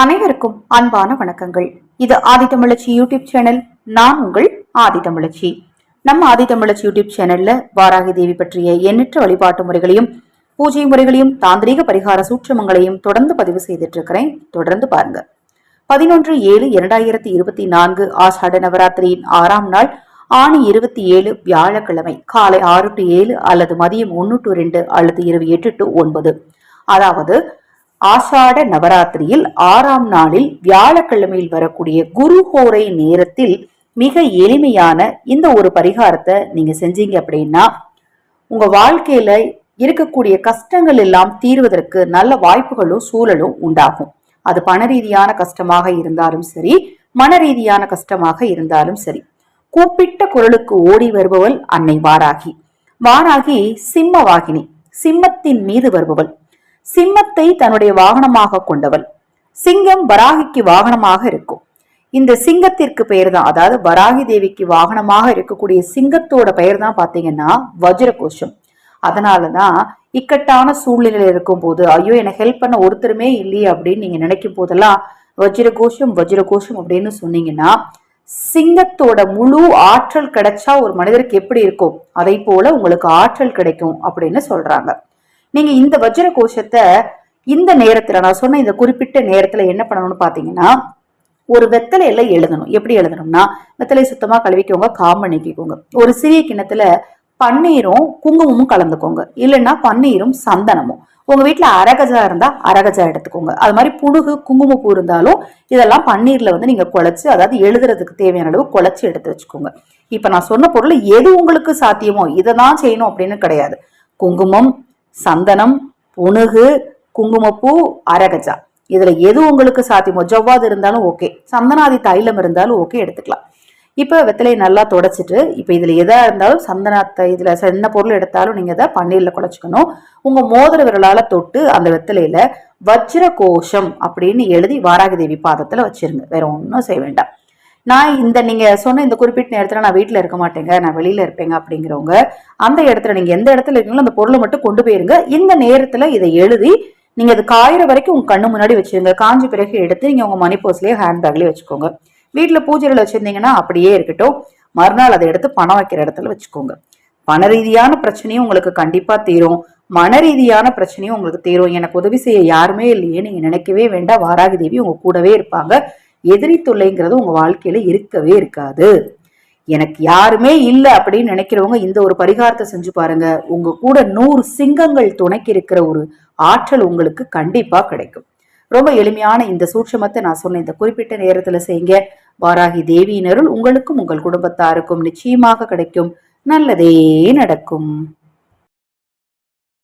அனைவருக்கும் அன்பான வணக்கங்கள். இது ஆதித்தமிழச்சி யூடியூப் சேனல் நான் உங்கள் ஆதித்தமிழச்சி நம்ம ஆதித்தமிழச்சி யூடியூப் சேனல்ல வாராகி தேவி பற்றிய எண்ணற்ற வழிபாட்டு முறைகளையும் பூஜை முறைகளையும் தாந்திரீக பரிகார சூட்சமங்களையும் தொடர்ந்து பதிவு செய்துட்டு இருக்கிறேன் தொடர்ந்து பாருங்க. பதினொன்று ஏழு இரண்டாயிரத்தி இருபத்தி நான்கு ஆஷாட நவராத்திரியின் ஆறாம் நாள் ஆணி இருபத்தி ஏழு வியாழக்கிழமை காலை ஆறு டு ஏழு அல்லது மதியம் ஒன்று டு ரெண்டு அல்லது இரவு எட்டு டு ஒன்பது. அதாவது ஆஷாட நவராத்திரியில் ஆறாம் நாளில் வியாழக்கிழமையில் வரக்கூடிய குருஹோரை நேரத்தில் மிக எளிமையான இந்த ஒரு பரிகாரத்தை நீங்க செஞ்சீங்க அப்படின்னா உங்க வாழ்க்கையில இருக்கக்கூடிய கஷ்டங்கள் எல்லாம் தீர்வதற்கு நல்ல வாய்ப்புகளும் சூழலும் உண்டாகும். அது பண ரீதியான கஷ்டமாக இருந்தாலும் சரி மன ரீதியான கஷ்டமாக இருந்தாலும் சரி. கூப்பிட்ட குரலுக்கு ஓடி வருபவள் அன்னை வாராகி. வாராகி சிம்ம வாகினி சிம்மத்தின் மீது வருபவள். சிம்மத்தை தன்னுடைய வாகனமாக கொண்டவள். சிங்கம் வராகிக்கு வாகனமாக இருக்கும். இந்த சிங்கத்திற்கு பெயர் தான் அதாவது வராகி தேவிக்கு வாகனமாக இருக்கக்கூடிய சிங்கத்தோட பெயர் தான் பாத்தீங்கன்னா வஜ்ரகோஷம். அதனாலதான் இக்கட்டான சூழ்நிலையில இருக்கும் போது ஐயோ என்னை ஹெல்ப் பண்ண ஒருத்தருமே இல்லையே அப்படின்னு நீங்க நினைக்கும் போதெல்லாம் வஜ்ரகோஷம் வஜ்ரகோஷம் அப்படின்னு சொன்னீங்கன்னா சிங்கத்தோட முழு ஆற்றல் கிடைச்சா ஒரு மனிதருக்கு எப்படி இருக்கும்? அதை போல உங்களுக்கு ஆற்றல் கிடைக்கும் அப்படின்னு சொல்றாங்க. நீங்க இந்த வஜ்ர கோஷத்தை இந்த நேரத்துல நான் சொன்ன இந்த குறிப்பிட்ட நேரத்துல என்ன பண்ணணும்னு பாத்தீங்கன்னா ஒரு வெத்தலையில எழுதணும். எப்படி எழுதணும்னா வெத்தலை சுத்தமா கழுவிக்கோங்க காம்பு நீக்கிக்கோங்க. ஒரு சிறிய கிண்ணத்துல பன்னீரும் குங்குமமும் கலந்துக்கோங்க. இல்லைன்னா பன்னீரும் சந்தனமும். உங்க வீட்டுல அரகஜா இருந்தா அரகஜா எடுத்துக்கோங்க. அது மாதிரி புணுகு குங்குமப்பூ இருந்தாலும் இதெல்லாம் பன்னீர்ல வந்து நீங்க குழச்சு அதாவது எழுதுறதுக்கு தேவையான அளவு குழச்சி எடுத்து வச்சுக்கோங்க. இப்ப நான் சொன்ன பொருள் எது உங்களுக்கு சாத்தியமோ இதை தான் செய்யணும் அப்படின்னு கிடையாது. குங்குமம் சந்தனம் புணுகு குங்குமப்பூ அரகஜா. இதுல எது உங்களுக்கு சாத்தியமோ ஜவ்வாது இருந்தாலும் ஓகே. சந்தனாதி தைலம் இருந்தாலும் ஓகே எடுத்துக்கலாம். இப்போ வெத்தலையை நல்லா தொடச்சிட்டு இப்போ இதில் எதாக இருந்தாலும் சந்தனத்தை இதில் என்ன பொருள் எடுத்தாலும் நீங்கள் இதை பன்னீரில் குழச்சிக்கணும். உங்கள் மோதிர விரலால் தொட்டு அந்த வெத்தலையில் வஜ்ர கோஷம் அப்படின்னு எழுதி வாராகி தேவி பாதத்தில் வச்சிருங்க. வேற ஒன்றும் செய்ய வேண்டாம். நான் இந்த நீங்கள் சொன்ன இந்த குறிப்பிட்ட நேரத்தில் நான் வீட்டில் இருக்க மாட்டேங்க. நான் வெளியில் இருப்பேங்க அப்படிங்கிறவங்க. அந்த இடத்துல நீங்கள் எந்த இடத்துல இருக்கீங்களோ அந்த பொருளை மட்டும் கொண்டு போயிருங்க. இந்த நேரத்தில் இதை எழுதி நீங்கள் அது காயிற வரைக்கும் உங்கள் கண்ணு முன்னாடி வச்சுருங்க. காஞ்ச பிறகு எடுத்து நீங்கள் உங்கள் மணி பர்ஸ்லேயே ஹேண்ட்பேக்லேயே வச்சுக்கோங்க. வீட்டில் பூஜைகள் வச்சுருந்தீங்கன்னா அப்படியே இருக்கட்டும். மறுநாள் அதை எடுத்து பணம் வைக்கிற இடத்துல வச்சுக்கோங்க. பண ரீதியான பிரச்சனையும் உங்களுக்கு கண்டிப்பாக தீரும். மன ரீதியான பிரச்சனையும் உங்களுக்கு தீரும். எனக்கு உதவி செய்ய யாருமே இல்லையே. நீங்கள் நினைக்கவே வேண்டாம். வாராகி தேவி உங்கள் கூடவே இருப்பாங்க. எதிரி தொல்லைங்கிறது உங்கள் வாழ்க்கையில் இருக்கவே இருக்காது. எனக்கு யாருமே இல்லை அப்படின்னு நினைக்கிறவங்க இந்த ஒரு பரிகாரத்தை செஞ்சு பாருங்க. உங்க கூட நூறு சிங்கங்கள் துணைக்கு இருக்கிற ஒரு ஆற்றல் உங்களுக்கு கண்டிப்பா கிடைக்கும். ரொம்ப எளிமையான இந்த சூட்சமத்தை நான் சொன்ன இந்த குறிப்பிட்ட நேரத்துல செய்யுங்க. வாராகி தேவியினருள் உங்களுக்கும் உங்கள் குடும்பத்தாருக்கும் நிச்சயமாக கிடைக்கும். நல்லதே நடக்கும்.